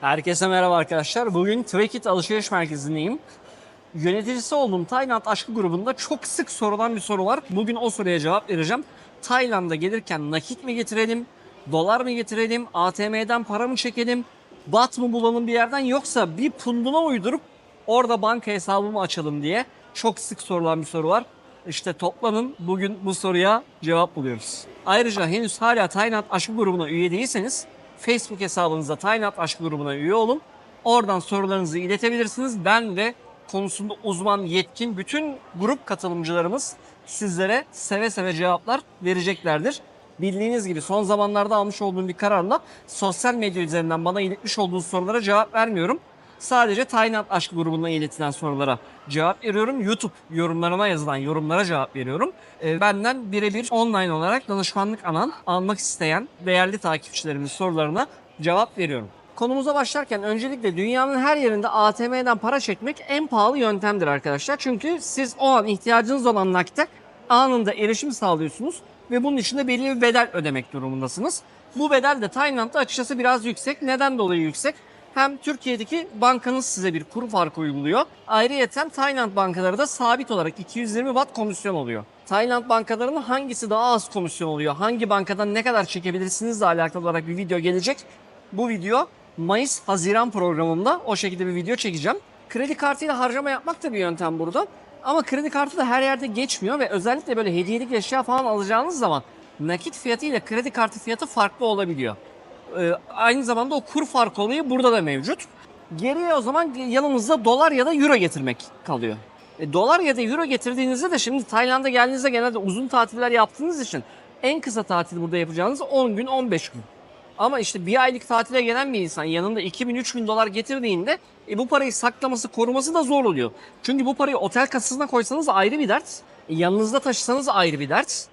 Herkese merhaba arkadaşlar. Bugün Trekit alışveriş merkezindeyim. Yöneticisi olduğum Tayland aşkı grubunda çok sık sorulan bir soru var. Bugün o soruya cevap vereceğim. Tayland'a gelirken nakit mi getirelim, dolar mı getirelim, ATM'den para mı çekelim, bat mı bulalım bir yerden yoksa bir punduna uydurup orada banka hesabımı açalım diye çok sık sorulan bir soru var. İşte toplanın bugün bu soruya cevap buluyoruz. Ayrıca henüz hala Tayland aşkı grubuna üye değilseniz Facebook hesabınıza Tayland aşkı grubuna üye olun. Oradan sorularınızı iletebilirsiniz. Ben ve konusunda uzman, yetkin bütün grup katılımcılarımız sizlere seve seve cevaplar vereceklerdir. Bildiğiniz gibi son zamanlarda almış olduğum bir kararla sosyal medya üzerinden bana iletmiş olduğunuz sorulara cevap vermiyorum. Sadece Tayland aşk grubuna iletilen sorulara cevap veriyorum. YouTube yorumlarına yazılan yorumlara cevap veriyorum. Ee, benden birebir online olarak danışmanlık alan, almak isteyen değerli takipçilerimin sorularına cevap veriyorum. Konumuza başlarken öncelikle dünyanın her yerinde ATM'den para çekmek en pahalı yöntemdir arkadaşlar. Çünkü siz o an ihtiyacınız olan nakite anında erişim sağlıyorsunuz ve bunun için de belli bir bedel ödemek durumundasınız. Bu bedel de Tayland'da açıkçası biraz yüksek. Neden dolayı yüksek? Hem Türkiye'deki bankanız size bir kur farkı uyguluyor. Ayrıyeten Tayland bankaları da sabit olarak 220 watt komisyon oluyor. Tayland bankalarının hangisi daha az komisyon oluyor? Hangi bankadan ne kadar çekebilirsinizle alakalı olarak bir video gelecek. Bu video Mayıs-Haziran programımda o şekilde bir video çekeceğim. Kredi kartıyla harcama yapmak da bir yöntem burada. Ama kredi kartı da her yerde geçmiyor ve özellikle böyle hediyelik eşya falan alacağınız zaman nakit fiyatı ile kredi kartı fiyatı farklı olabiliyor. Ee, aynı zamanda o kur farkı olayı burada da mevcut. Geriye o zaman yanımızda dolar ya da euro getirmek kalıyor. E, dolar ya da euro getirdiğinizde de şimdi Tayland'a geldiğinizde genelde uzun tatiller yaptığınız için en kısa tatil burada yapacağınız 10 gün 15 gün. Ama işte bir aylık tatile gelen bir insan yanında 2000-3000 dolar getirdiğinde e, bu parayı saklaması, koruması da zor oluyor. Çünkü bu parayı otel kasasına koysanız ayrı bir dert. e, Yanınızda taşısanız ayrı bir dert.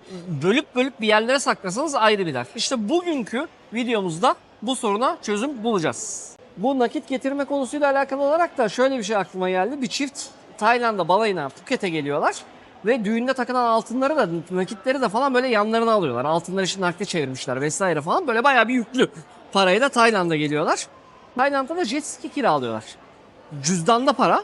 Bölüp bölüp bir yerlere saklasanız ayrı bir dert. İşte bugünkü videomuzda bu soruna çözüm bulacağız. Bu nakit getirme konusuyla alakalı olarak da şöyle bir şey aklıma geldi. Bir çift Tayland'a balayına Phuket'e geliyorlar. Ve düğünde takılan altınları da nakitleri de falan böyle yanlarına alıyorlar. Altınları için nakde çevirmişler vesaire falan. Böyle bayağı bir yüklü parayla da Tayland'a geliyorlar. Tayland'da da jet ski kiralıyorlar. Cüzdanda para.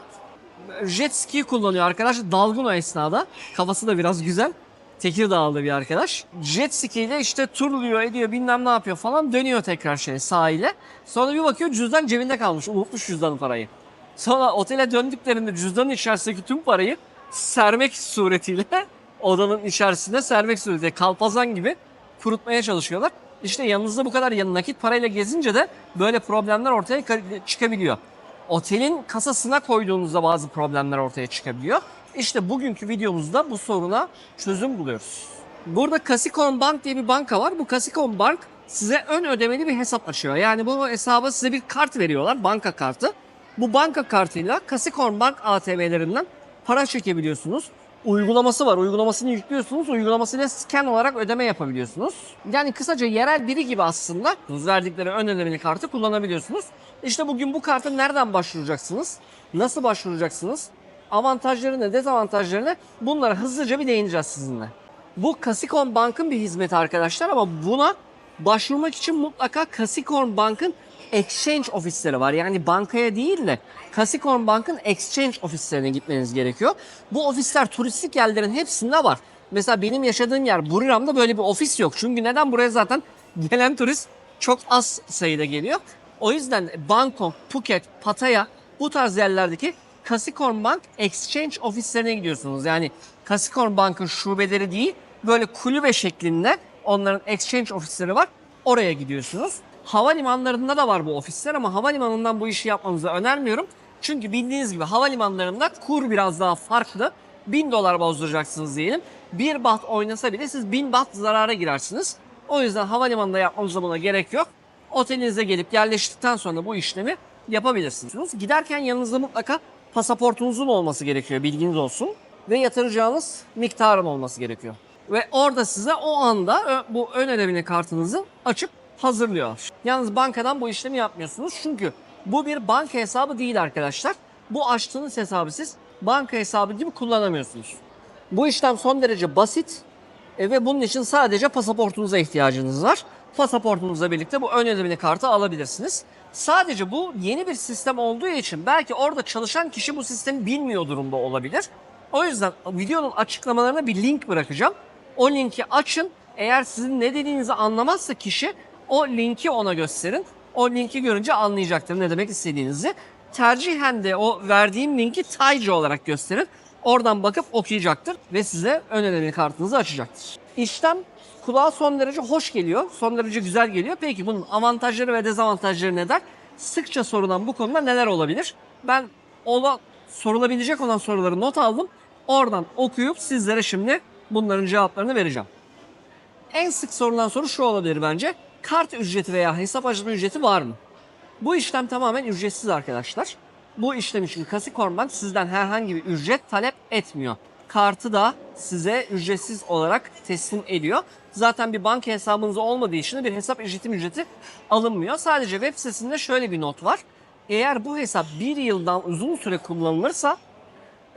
Jet ski kullanıyor arkadaş. Dalgın o esnada. Kafası da biraz güzel. Tekirdağlı bir arkadaş. Jet ski ile işte turluyor ediyor bilmem ne yapıyor falan dönüyor tekrar şey sahile. Sonra bir bakıyor cüzdan cebinde kalmış. Unutmuş cüzdanın parayı. Sonra otele döndüklerinde cüzdanın içerisindeki tüm parayı sermek suretiyle odanın içerisinde sermek suretiyle kalpazan gibi kurutmaya çalışıyorlar. İşte yanınızda bu kadar nakit parayla gezince de böyle problemler ortaya ka- çıkabiliyor. Otelin kasasına koyduğunuzda bazı problemler ortaya çıkabiliyor. İşte bugünkü videomuzda bu soruna çözüm buluyoruz. Burada Kasikon Bank diye bir banka var. Bu Kasikon Bank size ön ödemeli bir hesap açıyor. Yani bu hesaba size bir kart veriyorlar, banka kartı. Bu banka kartıyla Kasikon Bank ATM'lerinden para çekebiliyorsunuz. Uygulaması var. Uygulamasını yüklüyorsunuz. Uygulamasıyla scan olarak ödeme yapabiliyorsunuz. Yani kısaca yerel biri gibi aslında verdikleri ön ödemeli kartı kullanabiliyorsunuz. İşte bugün bu kartı nereden başvuracaksınız? Nasıl başvuracaksınız? Avantajları ne, dezavantajları ne? Bunlara hızlıca bir değineceğiz sizinle. Bu Kasikon Bank'ın bir hizmeti arkadaşlar ama buna başvurmak için mutlaka Kasikon Bank'ın exchange ofisleri var. Yani bankaya değil de Kasikon Bank'ın exchange ofislerine gitmeniz gerekiyor. Bu ofisler turistik yerlerin hepsinde var. Mesela benim yaşadığım yer Buriram'da böyle bir ofis yok. Çünkü neden? Buraya zaten gelen turist çok az sayıda geliyor. O yüzden Bangkok, Phuket, Pattaya bu tarz yerlerdeki Kasikon Bank Exchange ofislerine gidiyorsunuz. Yani Kasikon Bank'ın şubeleri değil, böyle kulübe şeklinde onların exchange ofisleri var. Oraya gidiyorsunuz. Havalimanlarında da var bu ofisler ama havalimanından bu işi yapmanızı önermiyorum. Çünkü bildiğiniz gibi havalimanlarında kur biraz daha farklı. 1000 dolar bozduracaksınız diyelim. Bir baht oynasa bile siz 1000 baht zarara girersiniz. O yüzden havalimanında yapmanıza buna gerek yok. Otelinize gelip yerleştikten sonra bu işlemi yapabilirsiniz. Giderken yanınızda mutlaka pasaportunuzun olması gerekiyor bilginiz olsun. Ve yatıracağınız miktarın olması gerekiyor. Ve orada size o anda bu ön ödemeli kartınızı açıp hazırlıyor. Yalnız bankadan bu işlemi yapmıyorsunuz. Çünkü bu bir banka hesabı değil arkadaşlar. Bu açtığınız hesabı siz banka hesabı gibi kullanamıyorsunuz. Bu işlem son derece basit e, ve bunun için sadece pasaportunuza ihtiyacınız var. Pasaportunuzla birlikte bu ön ödemeli kartı alabilirsiniz. Sadece bu yeni bir sistem olduğu için belki orada çalışan kişi bu sistemi bilmiyor durumda olabilir. O yüzden videonun açıklamalarına bir link bırakacağım. O linki açın. Eğer sizin ne dediğinizi anlamazsa kişi o linki ona gösterin. O linki görünce anlayacaktır ne demek istediğinizi. Tercihen de o verdiğim linki Taycı olarak gösterin. Oradan bakıp okuyacaktır ve size ön kartınızı açacaktır. İşlem kulağa son derece hoş geliyor. Son derece güzel geliyor. Peki bunun avantajları ve dezavantajları neler? Sıkça sorulan bu konuda neler olabilir? Ben ola, sorulabilecek olan soruları not aldım. Oradan okuyup sizlere şimdi bunların cevaplarını vereceğim. En sık sorulan soru şu olabilir bence. Kart ücreti veya hesap açma ücreti var mı? Bu işlem tamamen ücretsiz arkadaşlar. Bu işlem için Kasikorn sizden herhangi bir ücret talep etmiyor. Kartı da size ücretsiz olarak teslim ediyor. Zaten bir banka hesabınız olmadığı için bir hesap işletim ücreti alınmıyor. Sadece web sitesinde şöyle bir not var. Eğer bu hesap bir yıldan uzun süre kullanılırsa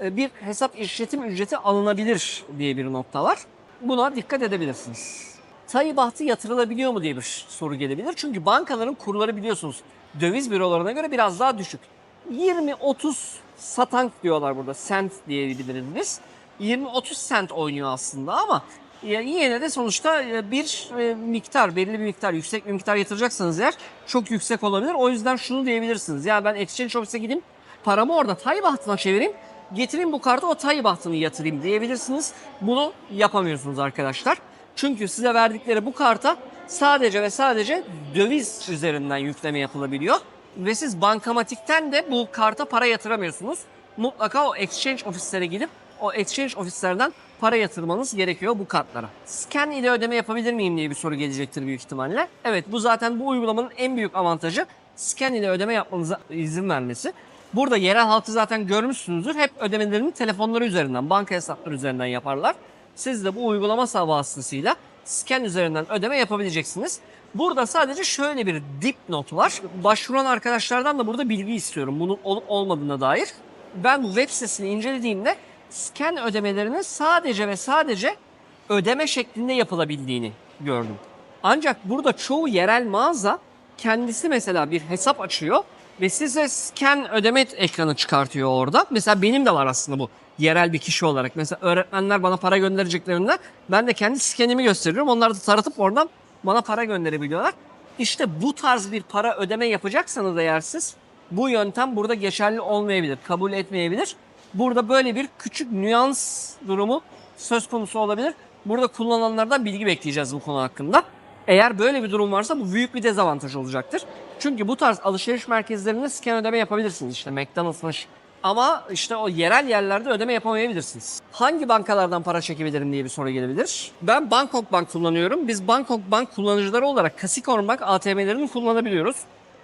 e, bir hesap işletim ücreti alınabilir diye bir nokta var. Buna dikkat edebilirsiniz. Sayı bahtı yatırılabiliyor mu diye bir soru gelebilir. Çünkü bankaların kurları biliyorsunuz döviz bürolarına göre biraz daha düşük. 20-30 satank diyorlar burada. Sent diyebiliriz biz. 20-30 sent oynuyor aslında ama yine de sonuçta e, bir e, miktar, belirli bir miktar, yüksek bir miktar yatıracaksanız eğer çok yüksek olabilir. O yüzden şunu diyebilirsiniz. Ya ben Exchange Office'e gideyim, paramı orada Tay bahtına çevireyim, getireyim bu kartı o Tay bahtını yatırayım diyebilirsiniz. Bunu yapamıyorsunuz arkadaşlar. Çünkü size verdikleri bu karta sadece ve sadece döviz üzerinden yükleme yapılabiliyor. Ve siz bankamatikten de bu karta para yatıramıyorsunuz. Mutlaka o exchange ofislere gidip o exchange ofislerden para yatırmanız gerekiyor bu kartlara. Scan ile ödeme yapabilir miyim diye bir soru gelecektir büyük ihtimalle. Evet bu zaten bu uygulamanın en büyük avantajı scan ile ödeme yapmanıza izin vermesi. Burada yerel halkı zaten görmüşsünüzdür. Hep ödemelerini telefonları üzerinden, banka hesapları üzerinden yaparlar. Siz de bu uygulama vasıtasıyla scan üzerinden ödeme yapabileceksiniz. Burada sadece şöyle bir dipnot var. Başvuran arkadaşlardan da burada bilgi istiyorum bunun olup olmadığına dair. Ben bu web sitesini incelediğimde scan ödemelerinin sadece ve sadece ödeme şeklinde yapılabildiğini gördüm. Ancak burada çoğu yerel mağaza kendisi mesela bir hesap açıyor ve size scan ödeme ekranı çıkartıyor orada. Mesela benim de var aslında bu yerel bir kişi olarak. Mesela öğretmenler bana para göndereceklerinde ben de kendi scanimi gösteriyorum. Onlar da taratıp oradan bana para gönderebiliyorlar. İşte bu tarz bir para ödeme yapacaksanız eğer siz bu yöntem burada geçerli olmayabilir, kabul etmeyebilir. Burada böyle bir küçük nüans durumu söz konusu olabilir. Burada kullananlardan bilgi bekleyeceğiz bu konu hakkında. Eğer böyle bir durum varsa bu büyük bir dezavantaj olacaktır. Çünkü bu tarz alışveriş merkezlerinde scan ödeme yapabilirsiniz. İşte McDonald's'mış. Ama işte o yerel yerlerde ödeme yapamayabilirsiniz. Hangi bankalardan para çekebilirim diye bir soru gelebilir. Ben Bangkok Bank kullanıyorum. Biz Bangkok Bank kullanıcıları olarak Kasikorn Bank ATM'lerini kullanabiliyoruz.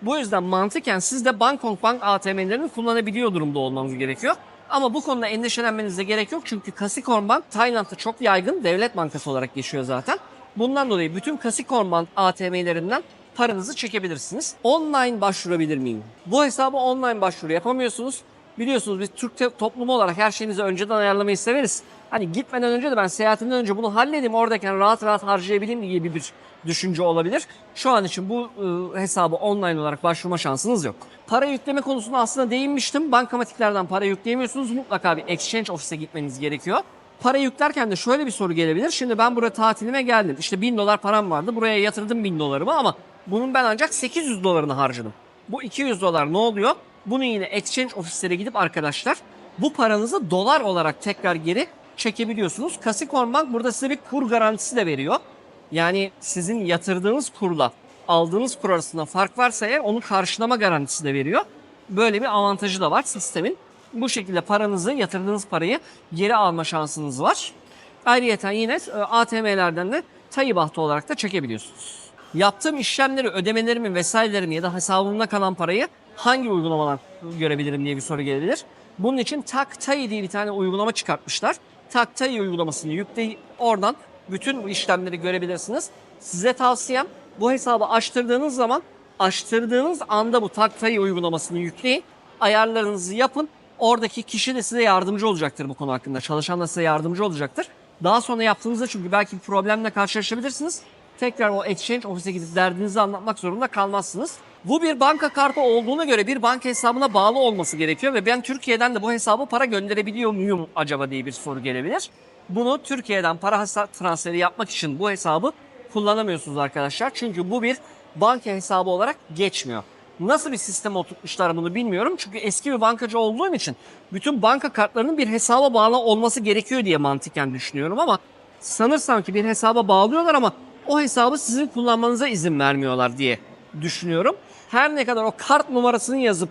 Bu yüzden mantıken siz de Bangkok Bank ATM'lerini kullanabiliyor durumda olmanız gerekiyor. Ama bu konuda endişelenmenize gerek yok çünkü Kasikorn Bank Tayland'da çok yaygın devlet bankası olarak geçiyor zaten. Bundan dolayı bütün Kasikorn Bank ATM'lerinden paranızı çekebilirsiniz. Online başvurabilir miyim? Bu hesabı online başvuru yapamıyorsunuz. Biliyorsunuz biz Türk toplumu olarak her şeyimizi önceden ayarlamayı severiz. Hani gitmeden önce de ben seyahatimden önce bunu halledeyim oradayken rahat rahat harcayabileyim gibi bir düşünce olabilir. Şu an için bu e, hesabı online olarak başvurma şansınız yok. Para yükleme konusunda aslında değinmiştim. Bankamatiklerden para yükleyemiyorsunuz. Mutlaka bir exchange ofise gitmeniz gerekiyor. Para yüklerken de şöyle bir soru gelebilir. Şimdi ben buraya tatilime geldim. İşte 1000 dolar param vardı. Buraya yatırdım 1000 dolarımı ama bunun ben ancak 800 dolarını harcadım. Bu 200 dolar ne oluyor? Bunu yine exchange ofislere gidip arkadaşlar bu paranızı dolar olarak tekrar geri çekebiliyorsunuz. Kasikorn Bank burada size bir kur garantisi de veriyor. Yani sizin yatırdığınız kurla aldığınız kur arasında fark varsa eğer onu karşılama garantisi de veriyor. Böyle bir avantajı da var sistemin. Bu şekilde paranızı, yatırdığınız parayı geri alma şansınız var. Ayrıca yine e, ATM'lerden de tayıbahtı olarak da çekebiliyorsunuz. Yaptığım işlemleri, ödemelerimi vesairelerimi ya da hesabımda kalan parayı hangi uygulamadan görebilirim diye bir soru gelebilir. Bunun için TakTay diye bir tane uygulama çıkartmışlar. TakTay uygulamasını yükleyip oradan bütün bu işlemleri görebilirsiniz. Size tavsiyem bu hesabı açtırdığınız zaman açtırdığınız anda bu TakTay uygulamasını yükleyin. Ayarlarınızı yapın. Oradaki kişi de size yardımcı olacaktır bu konu hakkında. Çalışan da size yardımcı olacaktır. Daha sonra yaptığınızda çünkü belki bir problemle karşılaşabilirsiniz. Tekrar o exchange ofise gidip derdinizi anlatmak zorunda kalmazsınız. Bu bir banka kartı olduğuna göre bir banka hesabına bağlı olması gerekiyor ve ben Türkiye'den de bu hesaba para gönderebiliyor muyum acaba diye bir soru gelebilir. Bunu Türkiye'den para transferi yapmak için bu hesabı kullanamıyorsunuz arkadaşlar. Çünkü bu bir banka hesabı olarak geçmiyor. Nasıl bir sistem oturtmuşlar bunu bilmiyorum. Çünkü eski bir bankacı olduğum için bütün banka kartlarının bir hesaba bağlı olması gerekiyor diye mantıken düşünüyorum ama sanırsam ki bir hesaba bağlıyorlar ama o hesabı sizin kullanmanıza izin vermiyorlar diye düşünüyorum. Her ne kadar o kart numarasını yazıp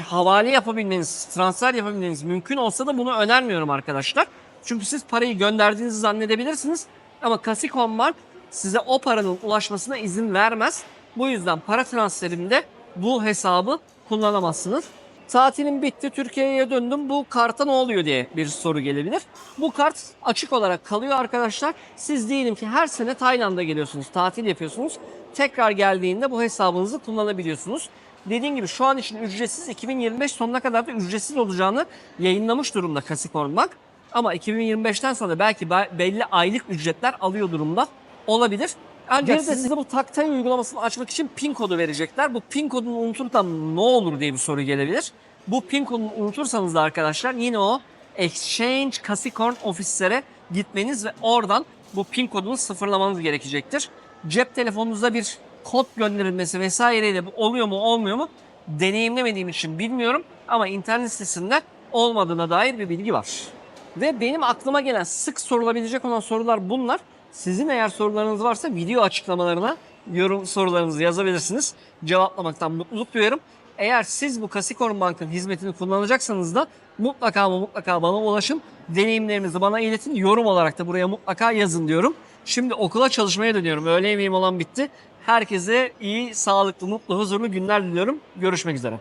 havale yapabilmeniz, transfer yapabilmeniz mümkün olsa da bunu önermiyorum arkadaşlar. Çünkü siz parayı gönderdiğinizi zannedebilirsiniz ama Kasikom Bank size o paranın ulaşmasına izin vermez. Bu yüzden para transferinde bu hesabı kullanamazsınız. Tatilim bitti, Türkiye'ye döndüm. Bu karta ne oluyor diye bir soru gelebilir. Bu kart açık olarak kalıyor arkadaşlar. Siz diyelim ki her sene Tayland'a geliyorsunuz, tatil yapıyorsunuz. Tekrar geldiğinde bu hesabınızı kullanabiliyorsunuz. Dediğim gibi şu an için ücretsiz, 2025 sonuna kadar da ücretsiz olacağını yayınlamış durumda Kasikorn Bank. Ama 2025'ten sonra belki be- belli aylık ücretler alıyor durumda olabilir. Ancak bir de size bu Taktay uygulamasını açmak için pin kodu verecekler. Bu pin kodunu unutursam ne olur diye bir soru gelebilir. Bu pin kodunu unutursanız da arkadaşlar yine o Exchange Kasikorn ofislere gitmeniz ve oradan bu pin kodunu sıfırlamanız gerekecektir. Cep telefonunuzda bir kod gönderilmesi vesaireyle bu oluyor mu olmuyor mu deneyimlemediğim için bilmiyorum ama internet sitesinde olmadığına dair bir bilgi var. Ve benim aklıma gelen sık sorulabilecek olan sorular bunlar. Sizin eğer sorularınız varsa video açıklamalarına yorum sorularınızı yazabilirsiniz. Cevaplamaktan mutluluk duyarım. Eğer siz bu Kasikorn Bank'ın hizmetini kullanacaksanız da mutlaka ama mutlaka bana ulaşın. Deneyimlerinizi bana iletin. Yorum olarak da buraya mutlaka yazın diyorum. Şimdi okula çalışmaya dönüyorum. Öğle yemeğim olan bitti. Herkese iyi, sağlıklı, mutlu, huzurlu günler diliyorum. Görüşmek üzere.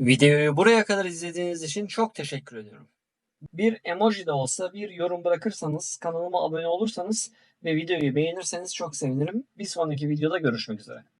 Videoyu buraya kadar izlediğiniz için çok teşekkür ediyorum. Bir emoji de olsa bir yorum bırakırsanız, kanalıma abone olursanız ve videoyu beğenirseniz çok sevinirim. Bir sonraki videoda görüşmek üzere.